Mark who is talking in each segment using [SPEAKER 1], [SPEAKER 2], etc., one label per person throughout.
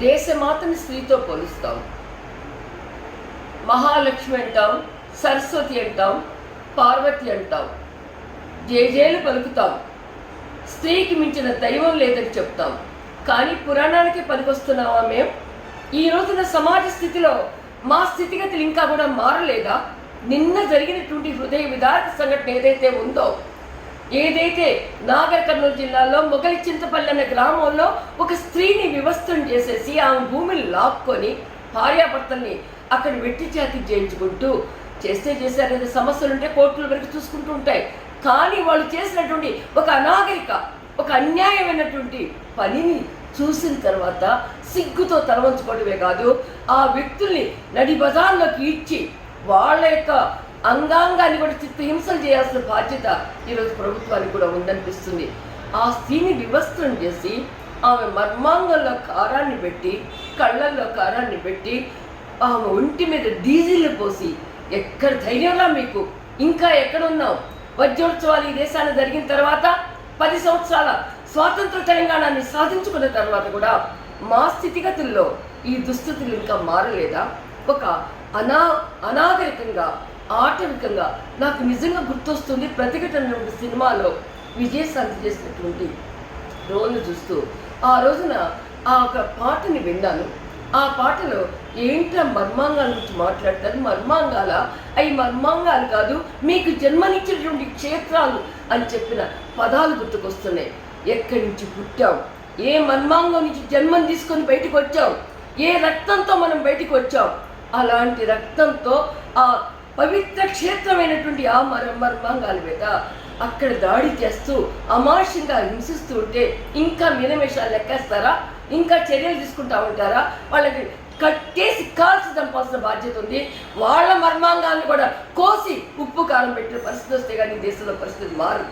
[SPEAKER 1] దేశమాతని స్త్రీతో పోలుస్తాం. మహాలక్ష్మి అంటాం సరస్వతి అంటాం పార్వతి అంటాం. జేజేలు పలుకుతాం. స్త్రీకి మించిన దైవం లేదని చెప్తాం. కానీ పురాణానికి పనికొస్తున్నావా మేం? ఈ రోజున సమాజ స్థితిలో మా స్థితిగతులు ఇంకా కూడా మారలేదా? నిన్న జరిగినటువంటి హృదయ విదారక సంఘటన ఏదైతే ఉందో ఏదైతే నాగర్ కర్నూలు జిల్లాలో మొగలి చింతపల్లి అనే గ్రామంలో ఒక స్త్రీని వివస్త్రం చేసేసి ఆమె భూమిని లాక్కొని భార్యాభర్తల్ని అక్కడ వెట్టి చేతి చేయించుకుంటూ చేస్తే చేశారు ఏదో సమస్యలు ఉంటే కోర్టుల వరకు చూసుకుంటూ ఉంటాయి. కానీ వాళ్ళు చేసినటువంటి ఒక అనాగరిక ఒక అన్యాయమైనటువంటి పనిని చూసిన తర్వాత సిగ్గుతో తలవంచుకోవడమే కాదు ఆ వ్యక్తుల్ని నడి బజార్లోకి ఇచ్చి వాళ్ళ యొక్క అంగాంగాన్ని కూడా చిత్తహింసలు చేయాల్సిన బాధ్యత ఈరోజు ప్రభుత్వానికి కూడా ఉందనిపిస్తుంది. ఆ స్త్రీని వివస్త్రం చేసి ఆమె మర్మాంగంలో కారాన్ని పెట్టి కళ్ళల్లో కారాన్ని పెట్టి ఆమె ఒంటి మీద డీజిల్ పోసి ఎక్కడ ధైర్యంలా మీకు? ఇంకా ఎక్కడ ఉన్నావు వజ్రోత్సవాలు ఈ దేశాన్ని జరిగిన తర్వాత పది సంవత్సరాల స్వాతంత్ర తెలంగాణని సాధించుకున్న తర్వాత కూడా మా స్థితిగతుల్లో ఈ దుస్థితులు ఇంకా మారలేదా? ఒక అనా అనాగరికంగా ఆటవికంగా నాకు నిజంగా గుర్తొస్తుంది ప్రతిఘటన సినిమాలో విజయశాంతి చేసినటువంటి రోల్ను చూస్తూ ఆ రోజున ఆ ఒక పాటని విన్నాను. ఆ పాటలో ఏంట్రా మర్మాంగాల గురించి మాట్లాడతారు? మర్మాంగాల? అవి మర్మాంగాలు కాదు మీకు జన్మనిచ్చినటువంటి క్షేత్రాలు అని చెప్పిన పదాలు గుర్తుకొస్తున్నాయి. ఎక్కడి నుంచి పుట్టాం ఏ మర్మాంగం నుంచి జన్మం తీసుకొని బయటకు వచ్చాం ఏ రక్తంతో మనం బయటకు వచ్చాం అలాంటి రక్తంతో ఆ పవిత్ర క్షేత్రమైనటువంటి ఆ మర మర్మాంగాల మీద అక్కడ దాడి చేస్తూ అమానుషంగా హింసిస్తూ ఉంటే ఇంకా మినమేషాలు లెక్కేస్తారా? ఇంకా చర్యలు తీసుకుంటా ఉంటారా? వాళ్ళకి కట్టేసి కాల్చి చంపాల్సిన బాధ్యత ఉంది. వాళ్ళ మర్మాంగాలను కూడా కోసి ఉప్పు కారం పెట్టిన పరిస్థితి వస్తే కానీ దేశంలో పరిస్థితి మారు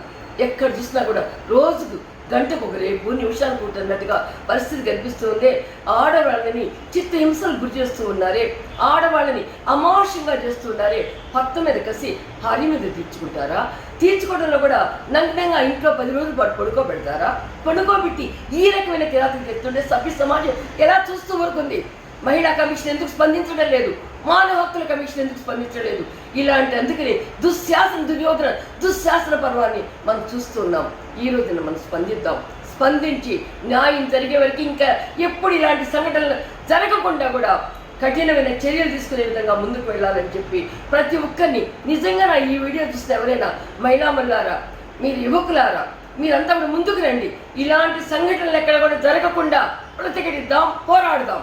[SPEAKER 1] ఎక్కడ చూసినా కూడా రోజుకు గంటకు ఒక రేపు నిమిషానికి ఉంటున్నట్టుగా పరిస్థితి కనిపిస్తుంది. ఆడవాళ్ళని చిత్తహింసలు గురి చేస్తూ ఉన్నారే. ఆడవాళ్ళని అమానుషంగా చేస్తూ ఉన్నారే. భర్త మీద కసి భార్య మీద తీర్చుకుంటారా? తీర్చుకోవడంలో కూడా నగ్నంగా ఇంట్లో పది రోజుల పాటు పడుకోబెడతారా? పడుకోబెట్టి ఈ రకమైన కిరాతలు చెప్తుంటే సభ్య సమాజం ఎలా చూస్తూ ఊరుకుంది? మహిళా కమిషన్ ఎందుకు స్పందించడం లేదు? మానవ హక్కుల కమిషన్ ఎందుకు స్పందించలేదు? ఇలాంటి అందుకని దుశ్శాసన దుర్యోధన దుశ్శాసన పర్వాన్ని మనం చూస్తున్నాం. ఈ రోజున మనం స్పందిద్దాం. స్పందించి న్యాయం జరిగే వరకు ఇంకా ఎప్పుడు ఇలాంటి సంఘటనలు జరగకుండా కూడా కఠినమైన చర్యలు తీసుకునే విధంగా ముందుకు వెళ్ళాలని చెప్పి ప్రతి ఒక్కరిని నిజంగా నా ఈ వీడియో చూస్తే ఎవరైనా మహిళామల్లారా మీరు యువకులారా మీరంతా కూడా ముందుకు రండి. ఇలాంటి సంఘటనలు ఎక్కడ కూడా జరగకుండా ప్రతిఘటిద్దాం పోరాడుదాం.